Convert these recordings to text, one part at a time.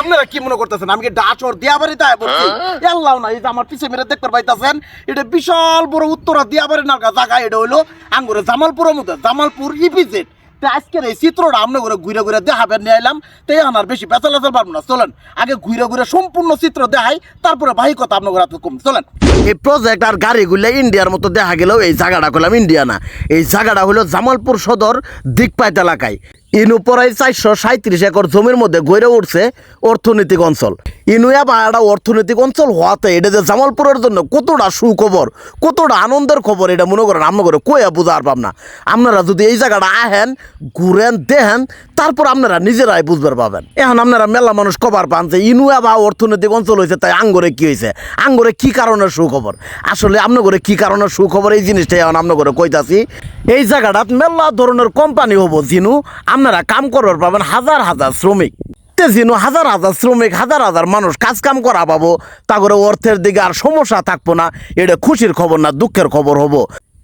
আপনারা কি মনে করতেছেন? আমি কি ডাচর দিয়া বাড়ি তাই বলছি? আল্লাহ না এই যে আমার পিছে মেরে দেখতে পাইতাছেন এটা বিশাল বড় উত্তরা দিয়া বাড়ি নালকা জায়গা এটা হইল আঙ্গুরে জামালপুরের মধ্যে জামালপুর ইপিজেড। তা আজকের এই চিত্রটা আমরা করে ঘুরে ঘুরে দেখাবেন নিয়ে এলাম তাই আমার বেশি পারব না। চলেন আগে ঘুরে ঘুরে সম্পূর্ণ চিত্র দেখাই তারপরে ভাই কথা আপনার ঘরে কম। চলেন। এই প্রজেক্ট আর গাড়িগুলো ইন্ডিয়ার মতো দেখা গেলেও এই জায়গাটা করলাম ইন্ডিয়া না। এই জায়গাটা হলো জামালপুর সদর দিকপাইত এলাকায়। ইনু পরাই চারশো সাঁত্রিশ একর জমির মধ্যে গড়ে উঠছে অর্থনৈতিক অঞ্চল। ইনুয়া বা একটা অর্থনৈতিক অঞ্চল হওয়াতে এটা যে জামালপুরের জন্য কতটা সুখবর, কতটা আনন্দের খবর এটা মনে করেন আমরা করে কইয়া বুঝার পাব না। আপনারা যদি এই জায়গাটা আহেন, ঘুরেন, দেখেন, তারপর আপনারা নিজেরাই বুঝবার পাবেন। এখন আপনারা মেলা মানুষ কবার পান যে ইনুয়া বা অর্থনৈতিক অঞ্চল হয়েছে, তাই আঙ্গরে কি হয়েছে? আঙ্গরে কি কারণে সুখবর? আসলে করে কি কারণে সুখবর? এই জিনিসটাই এখন করে কইতাছি। এই জায়গাটাত মেলা ধরনের কোম্পানি হব, জিনু। আপনারা কাম করবার পাবেন হাজার হাজার শ্রমিক। জিনু হাজার হাজার শ্রমিক, হাজার হাজার মানুষ কাজ কাম করা পাবো, তা করে অর্থের দিকে আর সমস্যা থাকব না। এটা খুশির খবর না, দুঃখের খবর হব।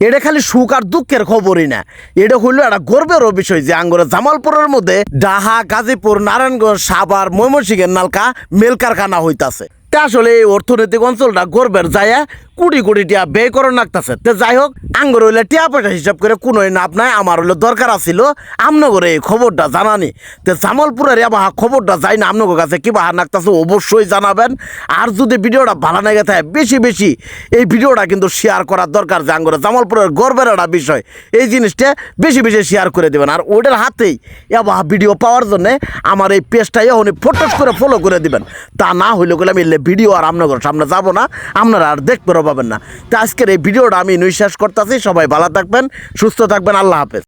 এটা খালি সুখ আর দুঃখের খবরই না। এটা হইল একটা গর্বেরও বিষয় যে আঙ্গুরে জামালপুরের মধ্যে ডাহা, গাজীপুর, নারায়ণগঞ্জ, সাভার, ময়মনসিংহের নালকা মেল কারখানা হইতাছে। তা আসলে এই অর্থনৈতিক অঞ্চলটা গর্বের যায় কোটি কোটি টিয়া ব্যয় করে নাকতাছে তে যাই হোক, আঙ্গুর হইলে টিয়া পয়সা হিসাব করে কোনো নাপ নাই, আমার হইলে দরকার আছিল আমনগরে এই খবরটা জানানি। তে জামালপুরের আবহাওয়া খবরটা যাই না, আমনগর কাছে কি বাহার নাকতাছে অবশ্যই জানাবেন। আর যদি ভিডিওটা ভালো লাগে থাকে, বেশি বেশি এই ভিডিওটা কিন্তু শেয়ার করার দরকার যে আঙ্গুরে জামালপুরের গর্বের একটা বিষয়। এই জিনিসটা বেশি বেশি শেয়ার করে দেবেন। আর ওটার হাতেই আবহাওয়া ভিডিও পাওয়ার জন্য আমার এই পেজটাই এখনই ফটোস করে ফলো করে দিবেন। তা না হইলে গেলে আমি ভিডিও আর আপনার সামনে যাব না, আপনারা আর দেখবেন পাবেন না। তো আজকের এই ভিডিওটা আমি নিঃশ্বাস করতেছি, সবাই ভালো থাকবেন, সুস্থ থাকবেন, আল্লাহ হাফেজ।